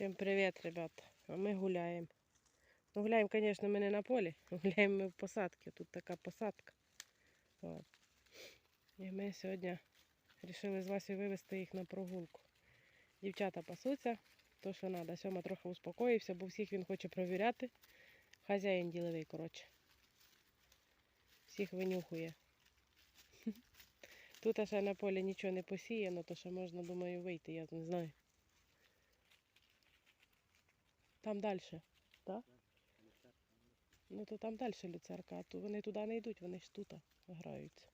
Всім привіт, ребята. А ми гуляємо. Ну, гуляємо, звісно, ми не на полі, гуляємо ми в посадці. Тут така посадка. От. І ми сьогодні вирішили з Васею вивезти їх на прогулку. Дівчата пасуться, то що треба. Сьома трохи успокоївся, бо всіх він хоче провіряти. Хазяїн діловий, коротше. Всіх винюхує. Тут ще на полі нічого не посіяно, то що можна, думаю, вийти, я не знаю. Там далі, так? Ну то там далі люцерка, а то вони туди не йдуть, вони ж тут граються.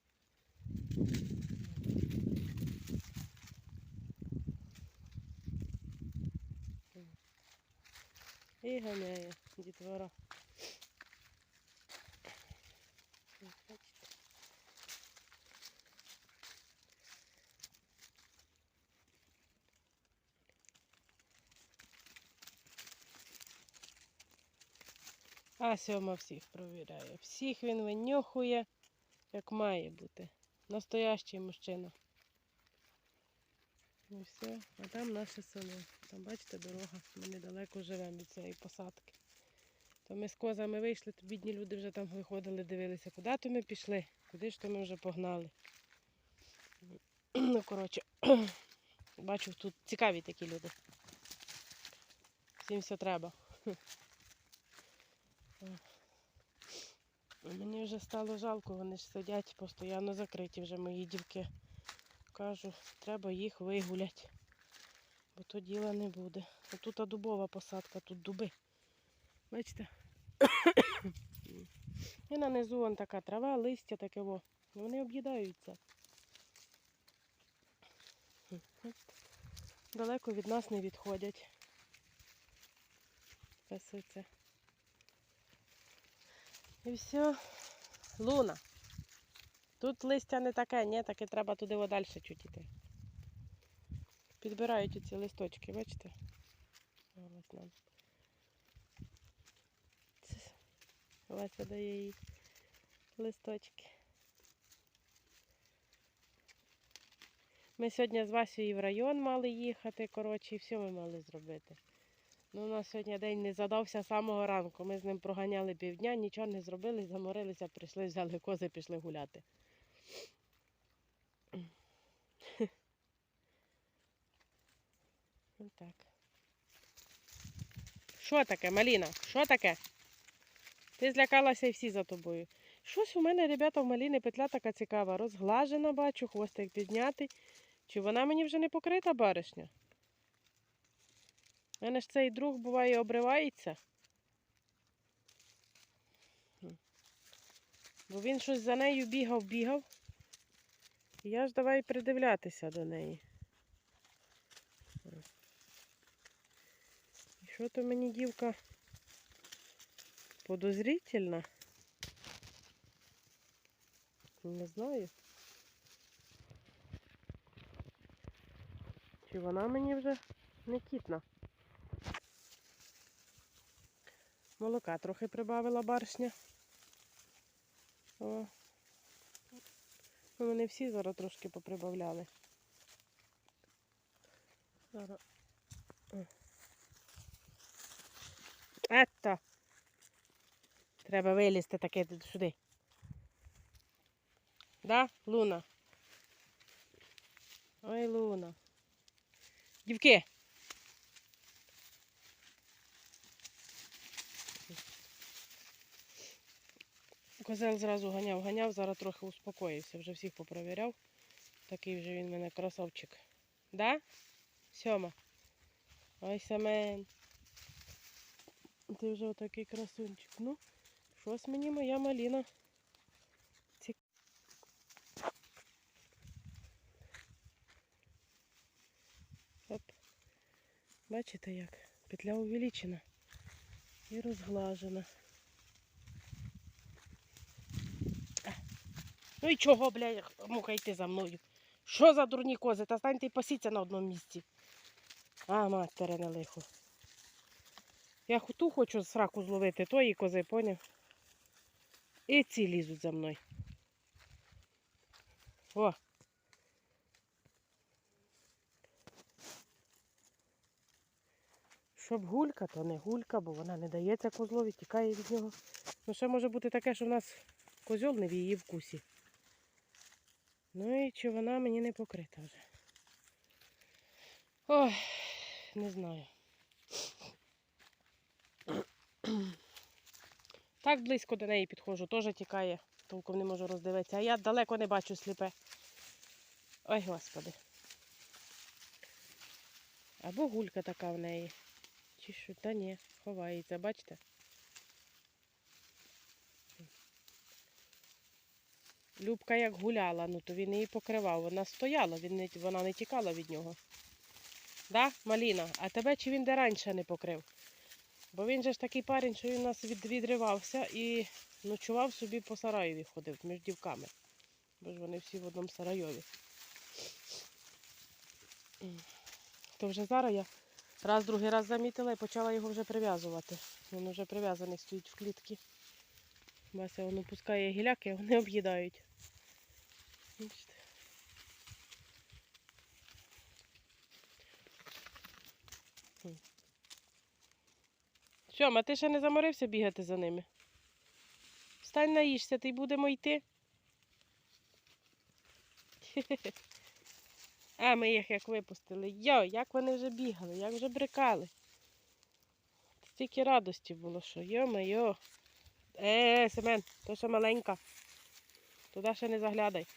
І ганяє дітвора. А сьома всіх провіряє. Всіх він винюхує, як має бути. Настоящий мужчина. І все. А там наше село. Там, бачите, дорога. Ми недалеко живемо від цієї посадки. То ми з козами вийшли, то бідні люди вже там виходили, дивилися, куди то ми пішли, куди ж то ми вже погнали. Ну, коротше, бачу, тут цікаві такі люди. Всім все треба. Мені вже стало жалко, вони ж сидять постійно закриті вже мої дівки. Кажу, треба їх вигуляти, бо то діла не буде. Тут дубова посадка, тут дуби. Бачите? І на низу вон така трава, листя таке во. Вони об'їдаються. Далеко від нас не відходять. Пасуться. І все. Луна. Тут листя не таке, ні, таке треба туди подалі чуть іти. Підбирають ці листочки, бачите? Ось нам. Вася дає їй листочки. Ми сьогодні з Васею в район мали їхати, коротше, і все ми мали зробити. Ну, у нас сьогодні день не задався з самого ранку. Ми з ним проганяли півдня, нічого не зробили, заморилися, прийшли, взяли кози, пішли гуляти. Отак. Що таке, Маліна? Що таке? Ти злякалася і всі за тобою. Щось у мене, ребята, в Маліни петля така цікава. Розглажена, бачу, хвостик піднятий. Чи вона мені вже не покрита баришня? У мене ж цей друг буває обривається. Бо він щось за нею бігав, бігав. І я ж давай придивлятися до неї. І що то мені дівка подозрительна? Не знаю. Чи вона мені вже не кітна? Молока трохи прибавила баршня. О. Ну, Вони всі зараз трошки поприбавляли. Зараз. Ето. Треба вилізти таке сюди. Да, Луна? Ой, Луна. Дівки. Козел зразу ганяв, ганяв, зараз трохи успокоївся, вже всіх попровіряв. Такий вже він в мене красавчик. Да? Сьома. Ой, Семен. Ти вже отакий красунчик. Ну, щось мені моя маліна. Ці- Оп. Бачите як? Петля увеличена і розглажена. Ну і чого, бля, мухайте за мною? Що за дурні кози? Та станьте і пасіться на одному місці. А, материне лихо. Я ту хочу сраку зловити, тої кози, поняв? І ці лізуть за мною. О. щоб гулька, то не гулька, бо вона не дається козлові, тікає від нього. Ну, ще може бути таке, що в нас козьол не в її вкусі. Ну і чи вона мені не покрита вже. Ой, не знаю. Так близько до неї підходжу, теж тікає, толком не можу роздивитися. А я далеко не бачу сліпе. Ой, господи. Або гулька така в неї. Чи що? Та ні, ховається, бачите? Любка як гуляла, ну то він її покривав. Вона стояла, він не, вона не тікала від нього. Да, Маліна? А тебе чи він де раніше не покрив? Бо він же ж такий парень, що він у нас від, відривався і ночував собі по Сараєві ходив між дівками. Бо ж вони всі в одному Сарайові. То вже зараз я раз, другий раз замітила і почала його вже прив'язувати. Він вже прив'язаний стоїть в клітці. Вася воно пускає гіляки, вони об'їдають. М. Сьома, ти ще не заморився бігати за ними? Встань наїшся, ти будемо йти. А ми їх як випустили. Йо, як вони вже бігали, як вже брикали. Стільки радості було, що йо-моє. Е, Семен, то ще маленька. Туди ще не заглядай.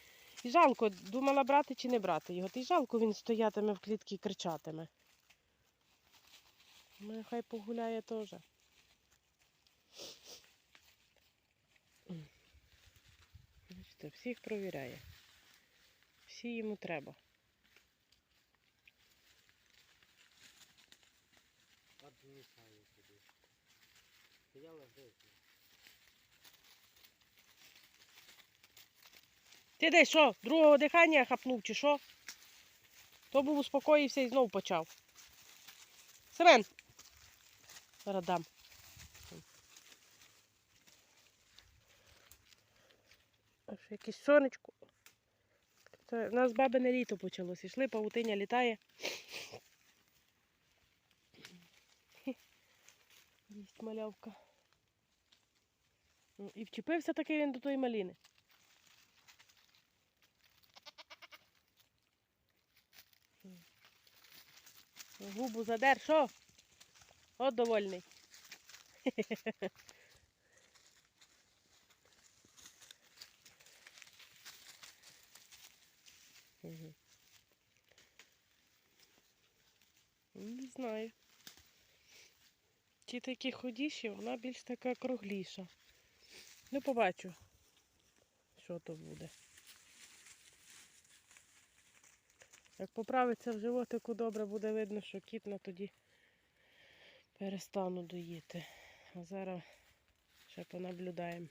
І жалко, думала брати чи не брати його. Ти жалко він стоятиме в клітці і кричатиме. Ну, хай погуляє теж. Всіх провіряє. Всі йому треба. От не знаю тобі. Стояла здесь. Ти десь що, другого дихання хапнув чи що? То був успокоївся і знов почав. Семен! Зараз дам. Аж якесь сонечко. Це в нас бабине літо почалось. Ішли, павутиня літає. Їсть малявка. Ну, І вчепився такий він до тої маліни. Губу задер, що? От довольний. Не знаю. Ті такі худіші, вона більш така кругліша. Ну, побачу, що то буде. Як поправиться в животику добре, буде видно, що кітна тоді перестану доїти. А зараз ще понаблюдаємо.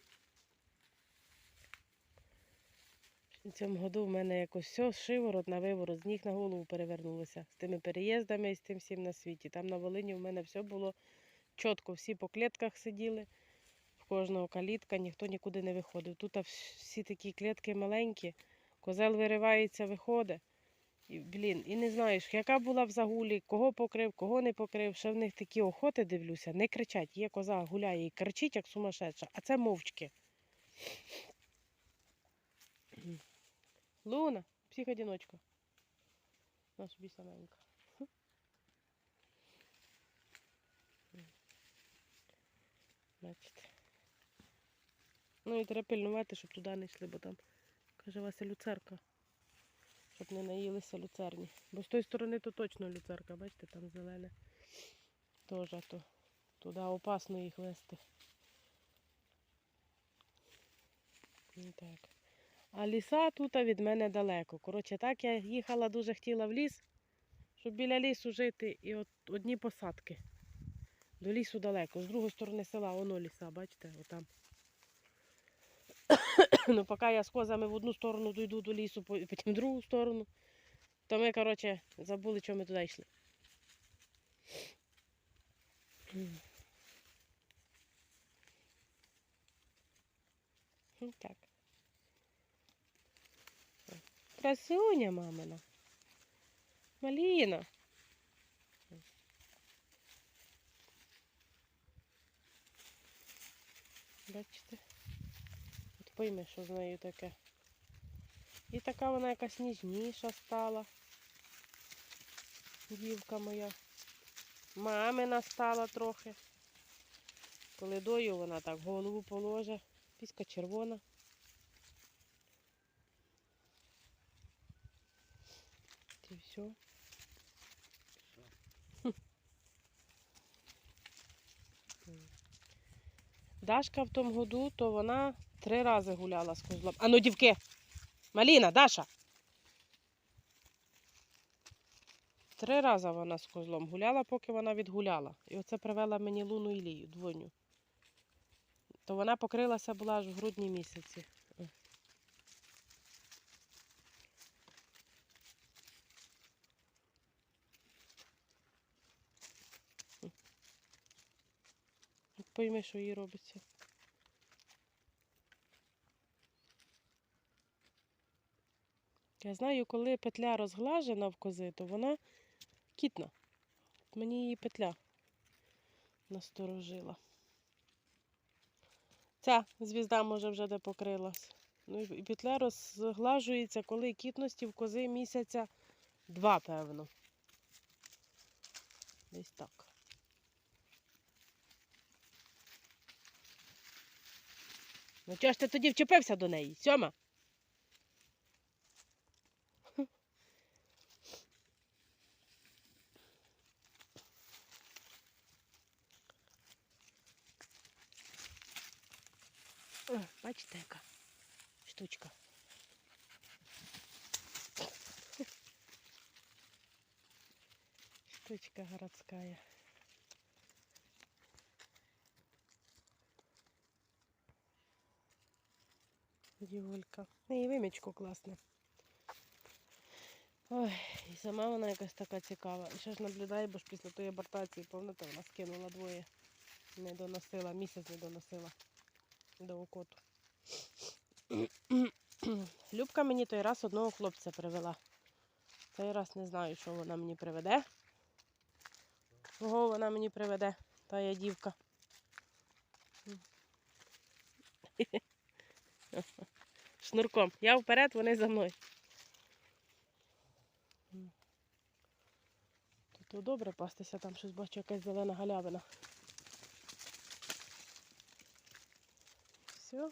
В цьому году в мене якось все шиворот на виворот, з ніг на голову перевернулося. З тими переїздами і з тим всім на світі. Там на Волині в мене все було чітко, всі по клітках сиділи, в кожного калітка, ніхто нікуди не виходив. Тут всі такі клітки маленькі, козел виривається, виходить. Блін, і не знаєш, яка була в загулі, кого покрив, кого не покрив. Ще в них такі охоти дивлюся, не кричать. Є коза гуляє і кричить, як сумасшедша, а це мовчки. Луна, психодіночка. На собі саменька. Ну і треба пильнувати, щоб туди не йшли, бо там, каже Вася, люцерка. Щоб не наїлися люцерні. Бо з тої сторони то точно люцерка, бачите, там зелене. Теж то туди опасно їх вести. Ну, Так. А ліса тут від мене далеко. Коротше, так я їхала, дуже хотіла в ліс, щоб біля лісу жити. І от одні посадки. До лісу далеко. З другої сторони села, воно ліса, бачите, отам. Ну, поки я з козами в одну сторону дійду до лісу, потім в другу сторону, то ми, коротше, забули, чому ми туди йшли. Так. Красуня мамина. Маліна. Бачите? Пойми, що з нею таке. І така вона якась ніжніша стала. Дівка моя. Мамина стала трохи. Коли дою, вона так голову положе. Піська червона. І все. Дашка в тому году, то вона три рази гуляла з козлом. Ану, дівки! Маліна, Даша! Три рази вона з козлом гуляла, поки вона відгуляла. І оце привела мені луну Ілію, двойню. То вона покрилася була аж в грудні місяці. Пойми, що їй робиться. Я знаю, коли петля розглажена в кози, то вона кітна. Мені її петля насторожила. Ця звізда може вже де покрилась. Ну і петля розглажується, коли кітності в кози місяця два, певно. Десь так. Ну чого ж ти тоді вчепився до неї? Сьома? Бачите, яка штучка. Штучка городская. Дівулька. І вимічку класне. Ой, і сама вона якась така цікава. І ще ж наблюдає, бо ж після тої абортації, пам'ятаєте, вона скинула двоє. Не доносила, місяць не доносила до окоту. Любка мені той раз одного хлопця привела. Цей раз не знаю, що вона мені приведе. Кого вона мені приведе, та я дівка. Шнурком. Я вперед, вони за мною. Тут добре пастися, там щось бачу, якась зелена галявина. Все.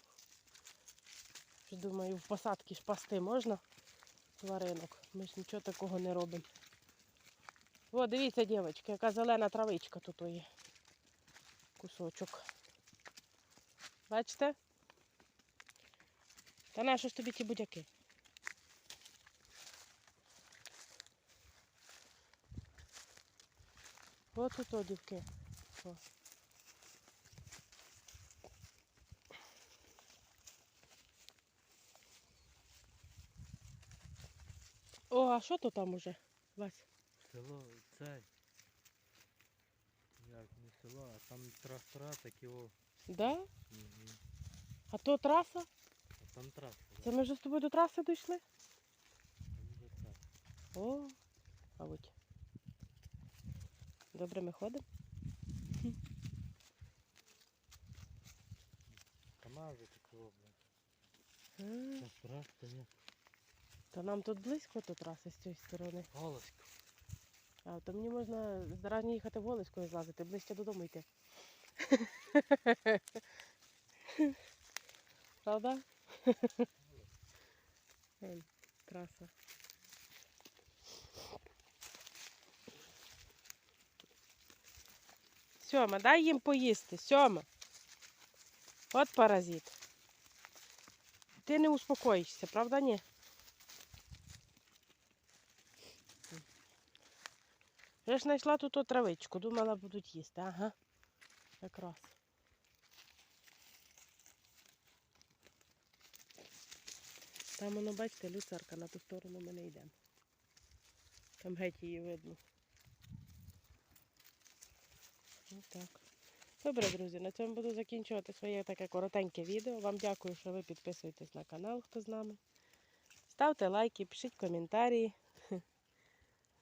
Думаю, в посадки ж пасти можна тваринок. Ми ж нічого такого не робимо. О, дивіться, дівчатки, яка зелена травичка тут є. Кусочок. Бачите? Та на що ж тобі ті будяки? От тут, о, дівки. О. О, а що то там уже, Вась? Село це. Як не село, а там трактора такі о. Да? Мгм. А то траса? Там траса. Це ми вже з тобою до траси дійшли? О, мабуть. Добре, ми ходимо. Камази такі о, блядь. А, Трактора стоять. То нам тут близько до траси з цієї сторони. Голосько. А, то мені можна зарані їхати в Голицькою злазити, ближче додому йти. Правда? Ем, Траса. Сьома, дай їм поїсти, Сьома. От паразит. Ти не успокоїшся, правда ні? Я ж знайшла тут травичку, думала, будуть їсти. Ага. Якраз. Там воно, бачите, люцерка, на ту сторону ми не йдемо. Там геть її видно. Так. Добре, друзі, на цьому буду закінчувати своє таке коротеньке відео. Вам дякую, що ви підписуєтесь на канал, хто з нами. Ставте лайки, пишіть коментарі.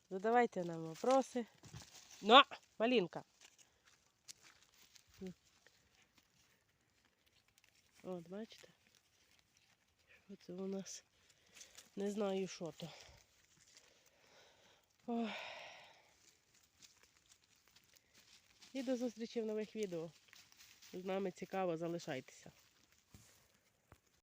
Задавайте нам вопроси. Ну, малинка. От, бачите? Що це у нас? Не знаю, що то. Ох. І до зустрічі в нових відео. З нами цікаво, залишайтеся.